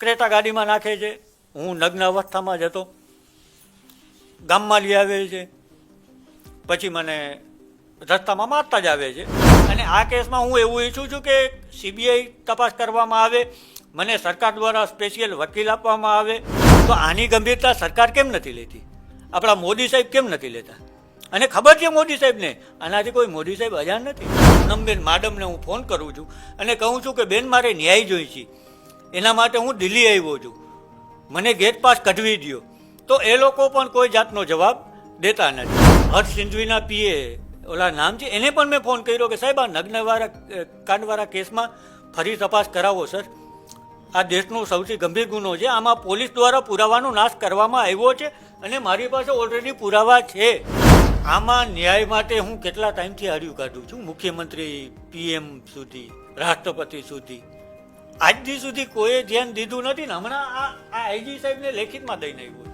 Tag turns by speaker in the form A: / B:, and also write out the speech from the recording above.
A: Creta ગાડીમાં નાખે છે. હું નગ્ન અવસ્થામાં જ હતો. ગામમાં લઈ આવે છે. પછી મને રસ્તામાં મારતા જ આવે છે. અને આ કેસમાં હું એવું ઈચ્છું છું કે સીબીઆઈ તપાસ કરવામાં આવે. મને સરકાર દ્વારા સ્પેશિયલ વકીલ આપવામાં આવે. તો આની ગંભીરતા સરકાર કેમ નથી લેતી? આપણા મોદી સાહેબ કેમ નથી લેતા? અને ખબર છે મોદી સાહેબને? આનાથી કોઈ મોદી સાહેબ અજાણ નથી. પૂનમબેન માડમને હું ફોન કરું છું અને કહું છું કે બેન, મારે ન્યાય જોઈ છે એના માટે હું દિલ્હી આવ્યો છું. મને ગેટ પાસ કઢવી દ્યો. તો એ લોકો પણ કોઈ જાતનો જવાબ દેતા નથી. હર્ષ સિંધવીના પીએ ઓલા નામ છે એને પણ મેં ફોન કર્યો કે સાહેબ, આ નગ્નવાળા કાંડવાળા કેસમાં ફરી તપાસ કરાવો, સર. આ દેશનો સૌથી ગંભીર ગુનો છે. આમાં પોલીસ દ્વારા પુરાવાનો નાશ કરવામાં આવ્યો છે અને મારી પાસે ઓલરેડી પુરાવા છે. આમાં ન્યાય માટે હું કેટલા ટાઈમથી હાર્યું કાઢું છું? મુખ્યમંત્રી, પીએમ સુધી, રાષ્ટ્રપતિ સુધી. આજ દી સુધી કોઈએ ધ્યાન દીધું નથી ને? હમણાં આ આ આઈજી સાહેબને લેખિતમાં દઈને આવ્યું